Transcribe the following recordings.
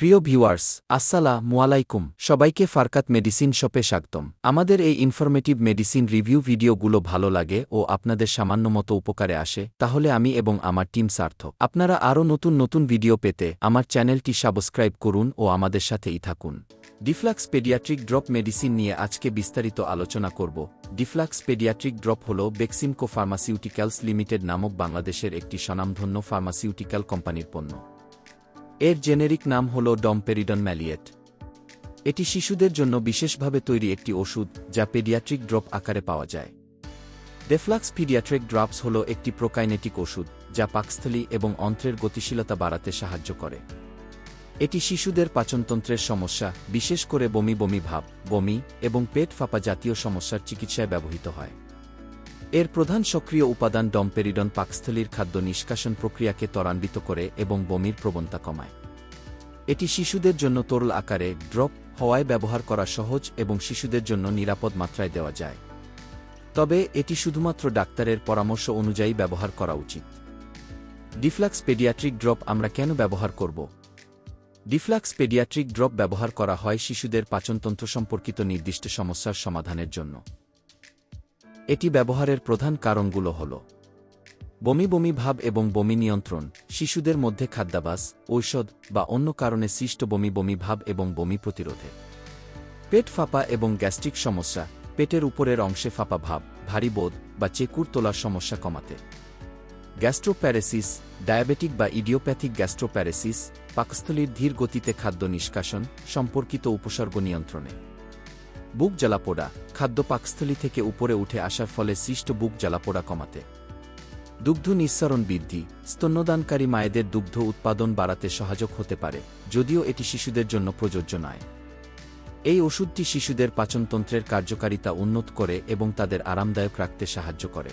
প্রিয় ভিউয়ার্স আসসালা মুয়ালাইকুম সবাইকে ফারকাত মেডিসিন শপে স্বাগতম। আমাদের এই ইনফরমেটিভ মেডিসিন রিভিউ ভিডিওগুলো ভালো লাগে ও আপনাদের সামান্য মতো উপকারে আসে, তাহলে আমি এবং আমার টিম সার্থক। আপনারা আরও নতুন নতুন ভিডিও পেতে আমার চ্যানেলটি সাবস্ক্রাইব করুন ও আমাদের সাথেই থাকুন। ডিফ্লাক্স পেডিয়াট্রিক ড্রপ মেডিসিন নিয়ে আজকে বিস্তারিত আলোচনা করব। ডিফ্লাক্স পেডিয়াট্রিক ড্রপ হল বেক্সিমকো ফার্মাসিউটিক্যালস লিমিটেড নামক বাংলাদেশের একটি স্বনামধন্য ফার্মাসিউটিক্যাল কোম্পানির পণ্য। এর জেনেরিক নাম হল ডমপেরিডন ম্যালিয়েট। এটি শিশুদের জন্য বিশেষভাবে তৈরি একটি ওষুধ যা পেডিয়াট্রিক ড্রপ আকারে পাওয়া যায়। ডেফ্লাক্স পিডিয়াট্রিক ড্রপস হল একটি প্রোকাইনেটিক ওষুধ যা পাকস্থলী এবং অন্ত্রের গতিশীলতা বাড়াতে সাহায্য করে। এটি শিশুদের পাচনতন্ত্রের সমস্যা, বিশেষ করে বমি বমি ভাব, বমি এবং পেট ফাঁপা জাতীয় সমস্যার চিকিৎসায় ব্যবহৃত হয়। এর প্রধান সক্রিয় উপাদান ডম্পেরিডন পাকস্থলীর খাদ্য নিষ্কাশন প্রক্রিয়াকে ত্বরান্বিত করে এবং বমির প্রবণতা কমায়। এটি শিশুদের জন্য তরল আকারে, ড্রপ, হওয়ায় ব্যবহার করা সহজ এবং শিশুদের জন্য নিরাপদ মাত্রায় দেওয়া যায়। তবে এটি শুধুমাত্র ডাক্তারের পরামর্শ অনুযায়ী ব্যবহার করা উচিত। ডিফ্লাক্স পেডিয়াট্রিক ড্রপ আমরা কেন ব্যবহার করব? ডিফ্লাক্স পেডিয়াট্রিক ড্রপ ব্যবহার করা হয় শিশুদের পাচনতন্ত্র সম্পর্কিত নির্দিষ্ট সমস্যার সমাধানের জন্য। এটি ব্যবহারের প্রধান কারণগুলো হল বমি বমি ভাব এবং বমি নিয়ন্ত্রণ, শিশুদের মধ্যে খাদ্যাভাস ঔষধ বা অন্য কারণে সৃষ্ট বমি বমি ভাব এবং বমি প্রতিরোধে। পেট ফাঁপা এবং গ্যাস্ট্রিক সমস্যা, পেটের উপরের অংশে ফাঁপা ভাব, ভারী বোধ বা চেকুর তোলার সমস্যা কমাতে। গ্যাস্ট্রোপ্যারেসিস, ডায়াবেটিক বা ইডিওপ্যাথিক গ্যাস্ট্রোপ্যারেসিস, পাকস্থলীর ধীর গতিতে খাদ্য নিষ্কাশন, সম্পর্কিত উপসর্গ নিয়ন্ত্রণে। বুক জ্বালাপোড়া খাদ্য পাকস্থলী থেকে উপরে উঠে আসার ফলে সৃষ্ট বুক জ্বালাপোড়া কমাতে। দুগ্ধ নিঃসরণ বৃদ্ধি, স্তন্যদানকারী মায়েদের দুগ্ধ উৎপাদন বাড়াতে সহায়ক হতে পারে, যদিও এটি শিশুদের জন্য প্রযোজ্য নয়। এই ওষুধটি শিশুদের পাচনতন্ত্রের কার্যকারিতা উন্নত করে এবং তাদের আরামদায়ক রাখতে সাহায্য করে।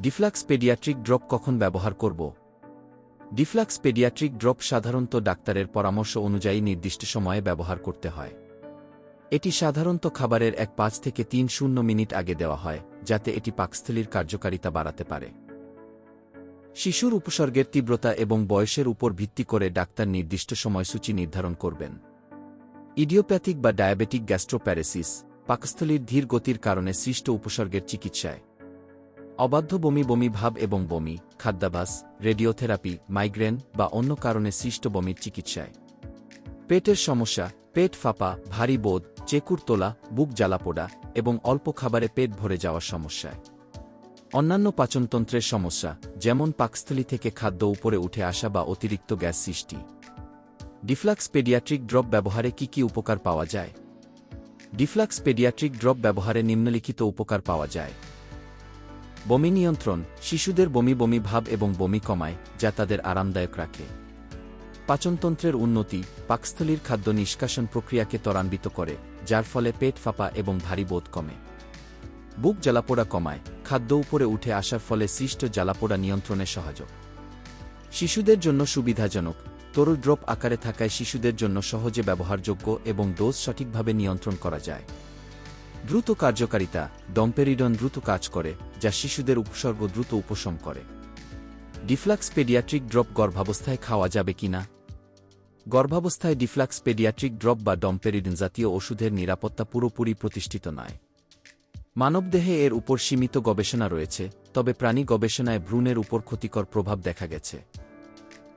ডিফ্লাক্স পেডিয়াট্রিক ড্রপ কখন ব্যবহার করব? ডিফ্লাক্স পেডিয়াট্রিক ড্রপ সাধারণত ডাক্তারের পরামর্শ অনুযায়ী নির্দিষ্ট সময়ে ব্যবহার করতে হয়। এটি সাধারণত খাবারের এক পাঁচ থেকে তিন শূন্য মিনিট আগে দেওয়া হয়, যাতে এটি পাকস্থলীর কার্যকারিতা বাড়াতে পারে। শিশুর উপসর্গের তীব্রতা এবং বয়সের উপর ভিত্তি করে ডাক্তার নির্দিষ্ট সময়সূচি নির্ধারণ করবেন। ইডিওপ্যাথিক বা ডায়াবেটিক গ্যাস্ট্রোপ্যারেসিস, পাকস্থলীর ধীর গতির কারণে সৃষ্ট উপসর্গের চিকিৎসায়। অবাধ্য বমি বমি ভাব এবং বমি খাদ্যাভাস রেডিওথেরাপি, মাইগ্রেন বা অন্য কারণে সৃষ্ট বমির চিকিৎসায়। পেটের সমস্যা, পেট ফাঁপা, ভারী বোধ চেকুর তোলা, বুক জ্বালাপোড়া এবং অল্প খাবারে পেট ভরে যাওয়ার সমস্যায়। অন্যান্য পাচনতন্ত্রের সমস্যা, যেমন পাকস্থলী থেকে খাদ্য উপরে উঠে আসা বা অতিরিক্ত গ্যাস সৃষ্টি। ডিফ্লাক্স পেডিয়াট্রিক ড্রপ ব্যবহারে কি কি উপকার পাওয়া যায়? ডিফ্লাক্স পেডিয়াট্রিক ড্রপ ব্যবহারে নিম্নলিখিত উপকার পাওয়া যায়। বমি নিয়ন্ত্রণ, শিশুদের বমি বমি ভাব এবং বমি কমায়, যা তাদের আরামদায়ক রাখে। পাচনতন্ত্রের উন্নতি, পাকস্থলীর খাদ্য নিষ্কাশন প্রক্রিয়াকে ত্বরান্বিত করে যার ফলে পেট ফাঁপা এবং ভারী বোধ কমে। বুক জ্বালাপোড়া কমায়, খাদ্য উপরে উঠে আসার ফলে সৃষ্ট জ্বালাপোড়া নিয়ন্ত্রণে সহযোগ। শিশুদের জন্য সুবিধাজনক, তরল ড্রপ আকারে থাকায় শিশুদের জন্য সহজে ব্যবহারযোগ্য এবং ডোজ সঠিকভাবে নিয়ন্ত্রণ করা যায়। দ্রুত কার্যকারিতা, ডম্পেরিডন দ্রুত কাজ করে, যা শিশুদের উপসর্গ দ্রুত উপশম করে। ডিফ্লাক্স পেডিয়াট্রিক ড্রপ গর্ভাবস্থায় খাওয়া যাবে কিনা? গর্ভাবস্থায় ডিফ্লাক্স পেডিয়াট্রিক ড্রপ বা ডম্পেরিডিন জাতীয় ওষুধের নিরাপত্তা পুরোপুরি প্রতিষ্ঠিত নয়। মানবদেহে এর উপর সীমিত গবেষণা রয়েছে, তবে প্রাণী গবেষণায় ভ্রূণের উপর ক্ষতিকর প্রভাব দেখা গেছে।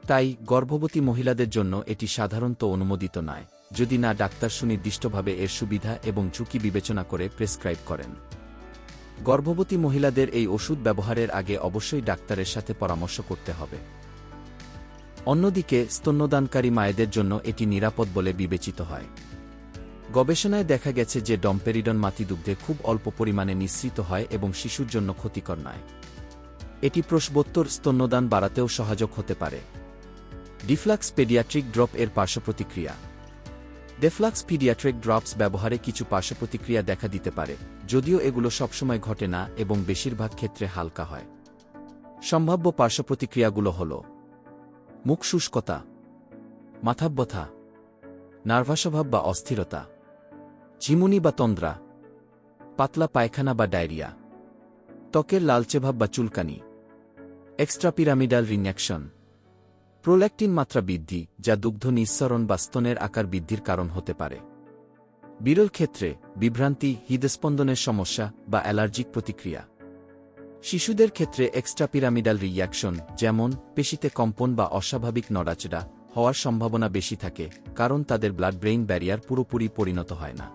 তাই গর্ভবতী মহিলাদের জন্য এটি সাধারণত অনুমোদিত নয়, যদি না ডাক্তার সুনির্দিষ্টভাবে এর সুবিধা এবং ঝুঁকি বিবেচনা করে প্রেসক্রাইব করেন। গর্ভবতী মহিলাদের এই ওষুধ ব্যবহারের আগে অবশ্যই ডাক্তারের সাথে পরামর্শ করতে হবে। অন্যদিকে, স্তন্যদানকারী মায়েদের জন্য এটি নিরাপদ বলে বিবেচিত হয়। গবেষণায় দেখা গেছে যে ডম্পেরিডন মাতৃদুগ্ধে খুব অল্প পরিমাণে নিঃসৃত হয় এবং শিশুর জন্য ক্ষতিকর নয়। এটি প্রসবোত্তর স্তন্যদান বাড়াতেও সহায়ক হতে পারে। ডিফ্লাক্স পেডিয়াট্রিক ড্রপ এর পার্শ্বপ্রতিক্রিয়া। ডেফ্লাক্স পিডিয়াট্রিক ড্রপস ব্যবহারে কিছু পার্শ্বপ্রতিক্রিয়া দেখা দিতে পারে, যদিও এগুলো সবসময় ঘটে না এবং বেশিরভাগ ক্ষেত্রে হালকা হয়। সম্ভাব্য পার্শ্বপ্রতিক্রিয়াগুলো হল মুখ শুষ্কতা, মাথাব্যথা নার্ভাসভাব বা অস্থিরতা, ঝিমুনি বা তন্দ্রা, পাতলা পায়খানা বা ডায়রিয়া, ত্বকের লালচে ভাব বা চুলকানি এক্সট্রাপিরামিডাল রিন্যাকশন, প্রোল্যাক্টিন মাত্রা বৃদ্ধি যা দুগ্ধ নিঃসরণ বা স্তনের আকার বৃদ্ধির কারণ হতে পারে। বিরল ক্ষেত্রে বিভ্রান্তি, হৃদস্পন্দনের সমস্যা বা অ্যালার্জিক প্রতিক্রিয়া। শিশুদের ক্ষেত্রে এক্সট্রা পিরামিডাল রিয়াকশন যেমন পেশিতে কম্পন বা অস্বাভাবিক নড়াচড়া, হওয়ার সম্ভাবনা বেশি থাকে, কারণ তাদের ব্লাড ব্রেইন ব্যারিয়ার পুরোপুরি পরিণত হয় না।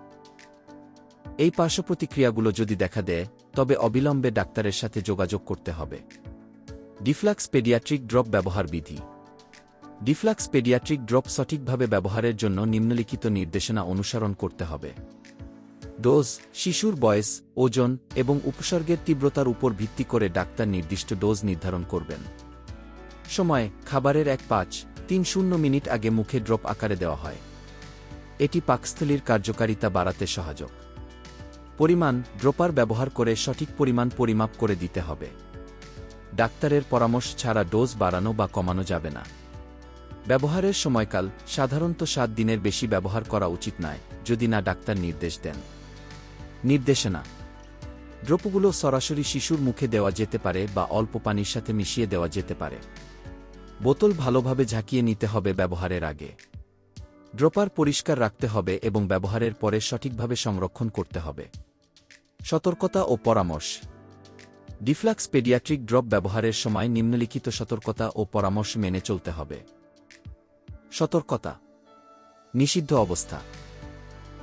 এই পার্শ্বপ্রতিক্রিয়াগুলো যদি দেখা দেয়, তবে অবিলম্বে ডাক্তারের সাথে যোগাযোগ করতে হবে। ডিফ্লাক্স পেডিয়াট্রিক ড্রপ ব্যবহার বিধি। ডিফ্লাক্স পেডিয়াট্রিক ড্রপ সঠিকভাবে ব্যবহারের জন্য নিম্নলিখিত নির্দেশনা অনুসরণ করতে হবে। ডোজ, শিশুর বয়স, ওজন এবং উপসর্গের তীব্রতার উপর ভিত্তি করে ডাক্তার নির্দিষ্ট ডোজ নির্ধারণ করবেন। সময়, খাবারের এক পাঁচ, তিন শূন্য মিনিট আগে মুখে ড্রপ আকারে দেওয়া হয়। এটি পাকস্থলীর কার্যকারিতা বাড়াতে সহায়ক। পরিমাণ, ড্রপার ব্যবহার করে সঠিক পরিমাণ পরিমাপ করে দিতে হবে। ডাক্তারের পরামর্শ ছাড়া ডোজ বাড়ানো বা কমানো যাবে না। ব্যবহারের সময়কাল সাধারণত সাত দিনের বেশি ব্যবহার করা উচিত নয়, যদি না ডাক্তার নির্দেশ দেন। নির্দেশনা। দ্রব্যগুলো সরাসরি শিশুর মুখে দেওয়া যেতে পারে বা অল্প পানির সাথে মিশিয়ে দেওয়া যেতে পারে। বোতল ভালোভাবে ঝাঁকিয়ে নিতে হবে ব্যবহারের আগে। ড্রপার পরিষ্কার রাখতে হবে এবং ব্যবহারের পরে সঠিকভাবে সংরক্ষণ করতে হবে। সতর্কতা ও পরামর্শ। ডিফ্লাক্স পেডিয়াট্রিক ড্রপ ব্যবহারের সময় নিম্নলিখিত সতর্কতা ও পরামর্শ মেনে চলতে হবে। সতর্কতা। নিষিদ্ধ অবস্থা।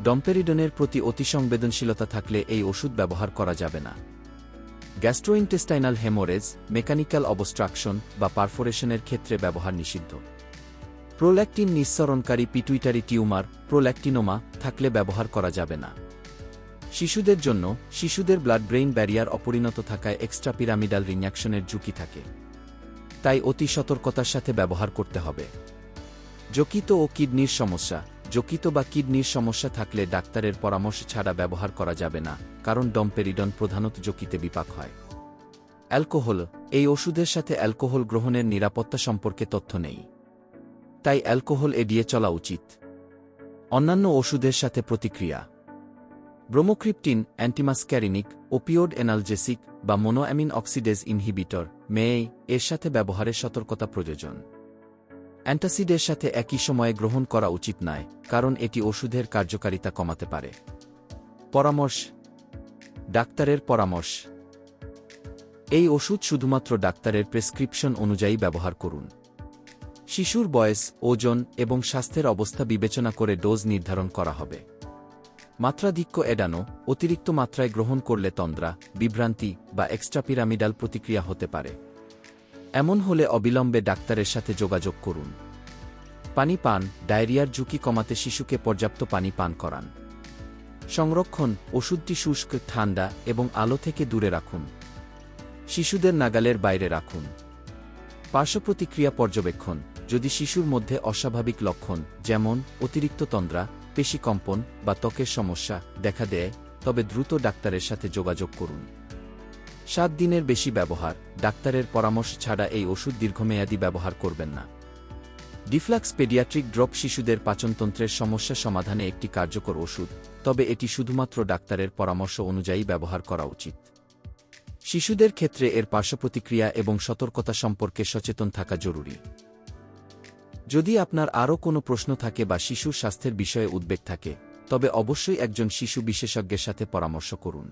ডম্পেরিডনের প্রতি অতিসংবেদনশীলতা থাকলে এই ওষুধ ব্যবহার করা যাবে না। গ্যাস্ট্রোইন্টেস্টাইনাল হেমোরেজ, মেকানিক্যাল অবস্ট্রাকশন বা পারফোরেশনের ক্ষেত্রে ব্যবহার নিষিদ্ধ। প্রোল্যাক্টিন নিঃসরণকারী পিটুইটারি টিউমার, প্রোল্যাক্টিনোমা, থাকলে ব্যবহার করা যাবে না। শিশুদের জন্য, শিশুদের ব্লাড ব্রেইন ব্যারিয়ার অপরিণত থাকায় এক্সট্রা পিরামিডাল রিয়াকশনের ঝুঁকি থাকে। তাই অতি সতর্কতার সাথে ব্যবহার করতে হবে। যকিত ও কিডনির সমস্যা যকৃত বা কিডনির সমস্যা থাকলে ডাক্তারের পরামর্শ ছাড়া ব্যবহার করা যাবে না, কারণ ডম্পেরিডন প্রধানত যকৃতে বিপাক হয়। অ্যালকোহল, এই ওষুধের সাথে অ্যালকোহল গ্রহণের নিরাপত্তা সম্পর্কে তথ্য নেই। তাই অ্যালকোহল এড়িয়ে চলা উচিত। অন্যান্য ওষুধের সাথে প্রতিক্রিয়া। ব্রোমোক্রিপ্টিন, অ্যান্টিমাস্ক্যারিনিক, ওপিওড এনালজেসিক বা মোনোঅ্যামিন অক্সিডেজ ইনহিবিটর মেয়ে এর সাথে ব্যবহারের সতর্কতা প্রয়োজন। অ্যান্টাসিডের সাথে একই সময়ে গ্রহণ করা উচিত নয়, কারণ এটি ওষুধের কার্যকারিতা কমাতে পারে। পরামর্শ। ডাক্তারের পরামর্শ। এই ওষুধ শুধুমাত্র ডাক্তারের প্রেসক্রিপশন অনুযায়ী ব্যবহার করুন। শিশুর বয়স, ওজন এবং স্বাস্থ্যের অবস্থা বিবেচনা করে ডোজ নির্ধারণ করা হবে। মাত্রাধিক্য এড়ানো, অতিরিক্ত মাত্রায় গ্রহণ করলে তন্দ্রা, বিভ্রান্তি বা এক্সট্রাপিরামিডাল প্রতিক্রিয়া হতে পারে। এমন হলে অবিলম্বে ডাক্তারের সাথে যোগাযোগ করুন। পানি পান, ডায়রিয়ার ঝুঁকি কমাতে শিশুকে পর্যাপ্ত পানি পান করান। সংরক্ষণ, ওষুধটি শুষ্ক, ঠান্ডা এবং আলো থেকে দূরে রাখুন। শিশুদের নাগালের বাইরে রাখুন। পার্শ্বপ্রতিক্রিয়া পর্যবেক্ষণ, যদি শিশুর মধ্যে অস্বাভাবিক লক্ষণ, যেমন অতিরিক্ত তন্দ্রা পেশিকম্পন বা ত্বকের সমস্যা দেখা দেয়, তবে দ্রুত ডাক্তারের সাথে যোগাযোগ করুন। সাত দিনের বেশি ব্যবহার, ডাক্তারের পরামর্শ ছাড়া এই ওষুধ দীর্ঘমেয়াদী ব্যবহার করবেন না। ডিফ্লাক্স পেডিয়াট্রিক ড্রপ শিশুদের পাচনতন্ত্রের সমস্যা সমাধানে একটি কার্যকর ওষুধ, তবে এটি শুধুমাত্র ডাক্তারের পরামর্শ অনুযায়ী ব্যবহার করা উচিত। শিশুদের ক্ষেত্রে এর পার্শ্বপ্রতিক্রিয়া এবং সতর্কতা সম্পর্কে সচেতন থাকা জরুরি। যদি আপনার আরও কোনো প্রশ্ন থাকে বা শিশুর স্বাস্থ্যের বিষয়ে উদ্বেগ থাকে, তবে অবশ্যই একজন শিশু বিশেষজ্ঞের সাথে পরামর্শ করুন।